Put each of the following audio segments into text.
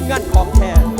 มงานของแท้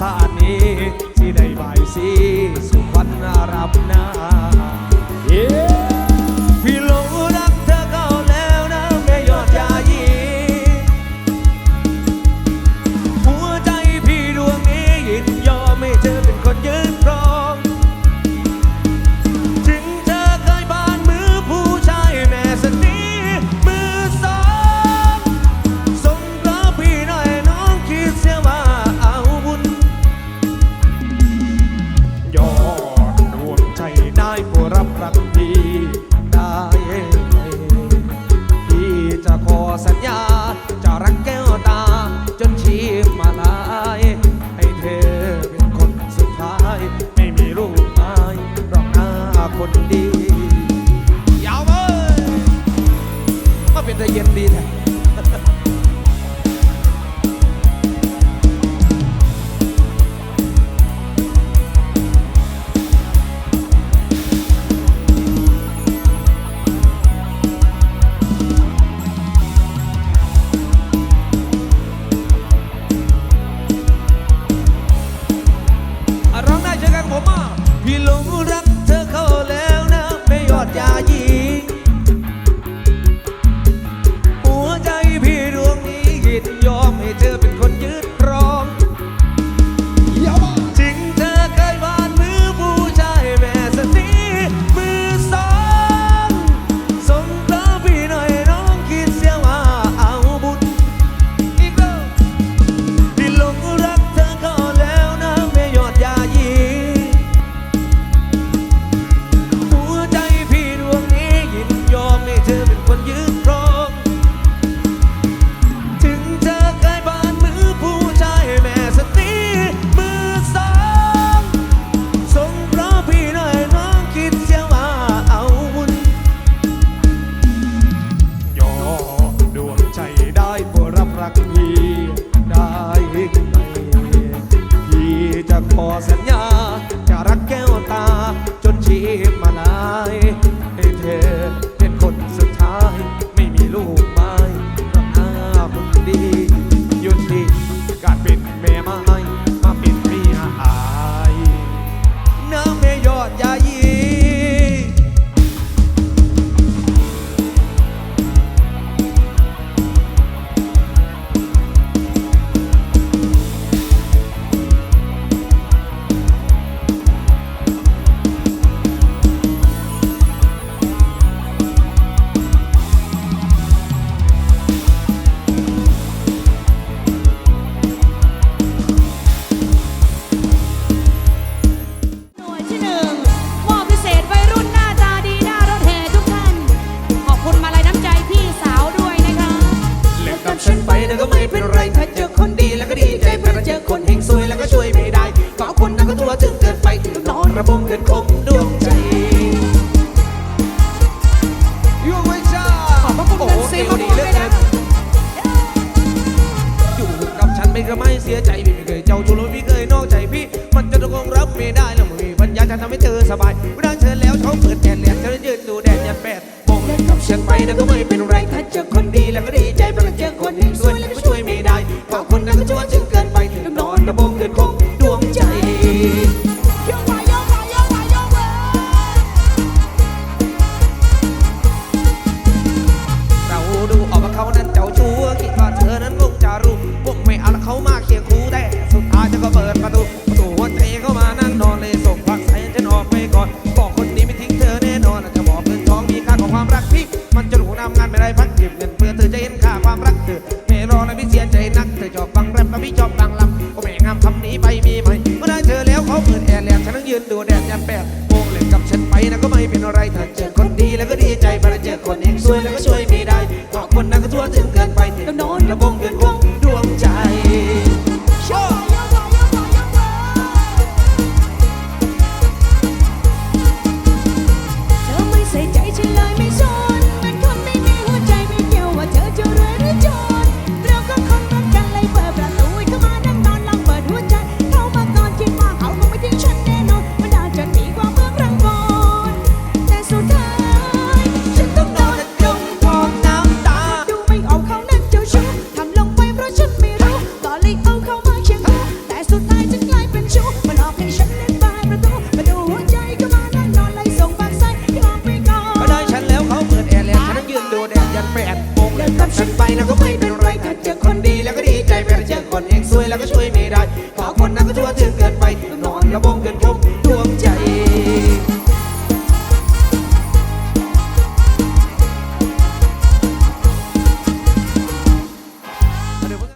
สานีที่ได้ใบสีสุขวรรับำนา 变得严厉了 ก็ไม่เป็นไรถ้าเจอคนดีแล้วก็ดีใจเพราะเจอคน